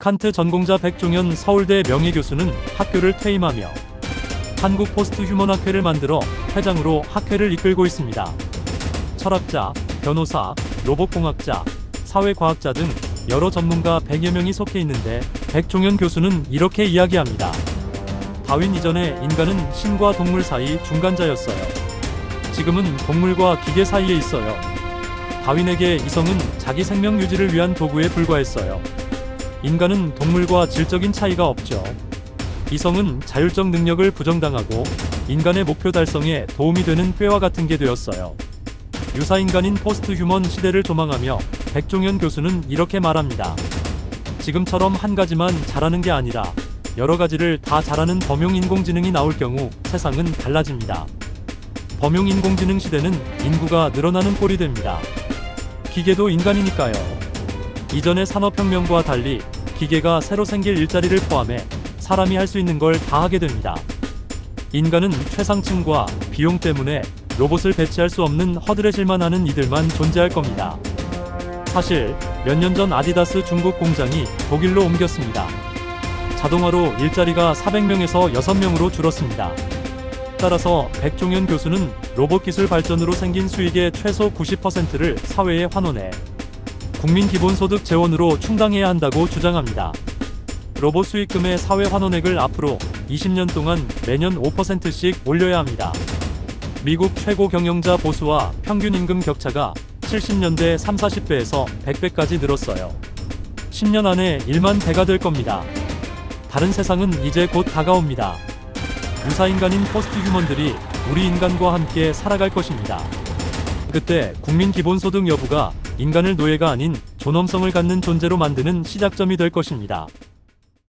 칸트 전공자 백종현 서울대 명예교수는 학교를 퇴임하며 한국 포스트 휴먼 학회를 만들어 회장으로 학회를 이끌고 있습니다. 철학자, 변호사, 로봇공학자, 사회과학자 등 여러 전문가 100여 명이 속해 있는데 백종현 교수는 이렇게 이야기합니다. 다윈 이전에 인간은 신과 동물 사이 중간자였어요. 지금은 동물과 기계 사이에 있어요. 다윈에게 이성은 자기 생명 유지를 위한 도구에 불과했어요. 인간은 동물과 질적인 차이가 없죠. 이성은 자율적 능력을 부정당하고 인간의 목표 달성에 도움이 되는 꾀와 같은 게 되었어요. 유사인간인 포스트 휴먼 시대를 조망하며 백종현 교수는 이렇게 말합니다. 지금처럼 한 가지만 잘하는 게 아니라 여러 가지를 다 잘하는 범용 인공지능이 나올 경우 세상은 달라집니다. 범용 인공지능 시대는 인구가 늘어나는 꼴이 됩니다. 기계도 인간이니까요. 이전의 산업혁명과 달리 기계가 새로 생길 일자리를 포함해 사람이 할 수 있는 걸 다 하게 됩니다. 인간은 최상층과 비용 때문에 로봇을 배치할 수 없는 허드렛일만 하는 이들만 존재할 겁니다. 사실 몇 년 전 아디다스 중국 공장이 독일로 옮겼습니다. 자동화로 일자리가 400명에서 6명으로 줄었습니다. 따라서 백종현 교수는 로봇 기술 발전으로 생긴 수익의 최소 90%를 사회에 환원해 국민 기본소득 재원으로 충당해야 한다고 주장합니다. 로봇 수익금의 사회 환원액을 앞으로 20년 동안 매년 5%씩 올려야 합니다. 미국 최고 경영자 보수와 평균 임금 격차가 70년대 3, 40배에서 100배까지 늘었어요. 10년 안에 1만 배가 될 겁니다. 다른 세상은 이제 곧 다가옵니다. 유사인간인 포스트 휴먼들이 우리 인간과 함께 살아갈 것입니다. 그때 국민 기본소득 여부가 인간을 노예가 아닌 존엄성을 갖는 존재로 만드는 시작점이 될 것입니다.